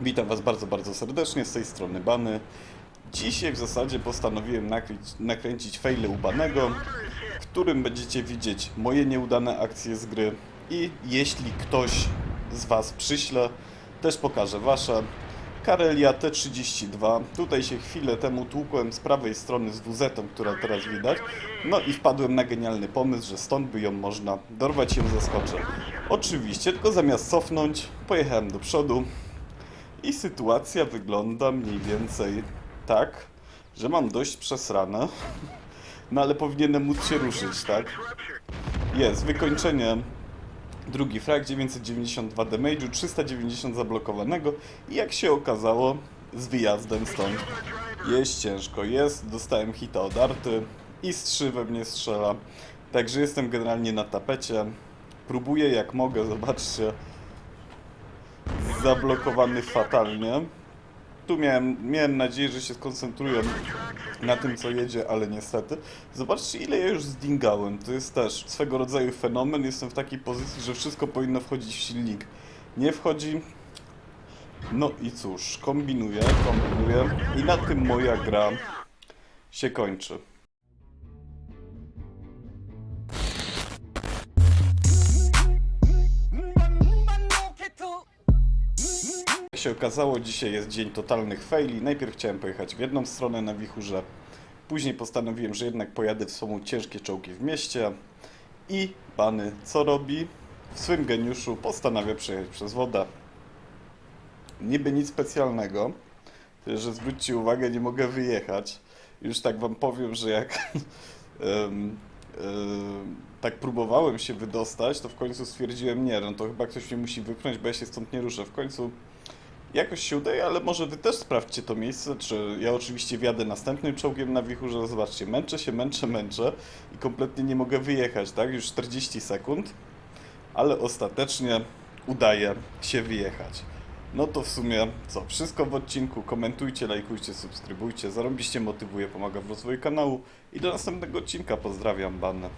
Witam Was bardzo, bardzo serdecznie z tej strony Bany. Dzisiaj w zasadzie postanowiłem nakręcić, nakręcić faile u Banego, w którym będziecie widzieć moje nieudane akcje z gry i jeśli ktoś z Was przyśle, też pokażę Wasze. Karelia T32. Tutaj się chwilę temu tłukłem z prawej strony z WZ, która teraz widać. No i wpadłem na genialny pomysł, że stąd by ją można dorwać ją zaskoczę. Oczywiście, tylko zamiast cofnąć, pojechałem do przodu, i sytuacja wygląda mniej więcej tak, że mam dość przesrane, no ale powinienem móc się ruszyć, tak? Jest, wykończenie, drugi frag, 992 damage'u, 390 zablokowanego i jak się okazało, z wyjazdem stąd. Jest ciężko, jest, dostałem hita od arty i strzy we mnie strzela, także jestem generalnie na tapecie, próbuję jak mogę, zobaczcie, zablokowany fatalnie. Tu miałem, miałem nadzieję, że się skoncentruję na tym, co jedzie, ale niestety. Zobaczcie, ile ja już zdingałem. To jest też swego rodzaju fenomen. Jestem w takiej pozycji, że wszystko powinno wchodzić w silnik. Nie wchodzi. No i cóż, kombinuję, kombinuję. I na tym moja gra się kończy. Się okazało, dzisiaj jest dzień totalnych faili. Najpierw chciałem pojechać w jedną stronę na wichurze, później postanowiłem, że jednak pojadę w są ciężkie czołgi w mieście i Bany co robi? W swym geniuszu postanawia przejechać przez wodę. Niby nic specjalnego, że zwróćcie uwagę, nie mogę wyjechać. Już tak wam powiem, że jak em, tak próbowałem się wydostać, to w końcu stwierdziłem, nie, no to chyba ktoś mnie musi wypchnąć, bo ja się stąd nie ruszę. W końcu jakoś się udaje, ale może wy też sprawdźcie to miejsce, czy ja oczywiście wjadę następnym czołgiem na wichurze, zobaczcie, męczę się, męczę, męczę i kompletnie nie mogę wyjechać, tak, już 40 sekund, ale ostatecznie udaje się wyjechać. No to w sumie co, wszystko w odcinku, komentujcie, lajkujcie, subskrybujcie, zarobiście motywuje, pomaga w rozwoju kanału. I do następnego odcinka, pozdrawiam, Banę.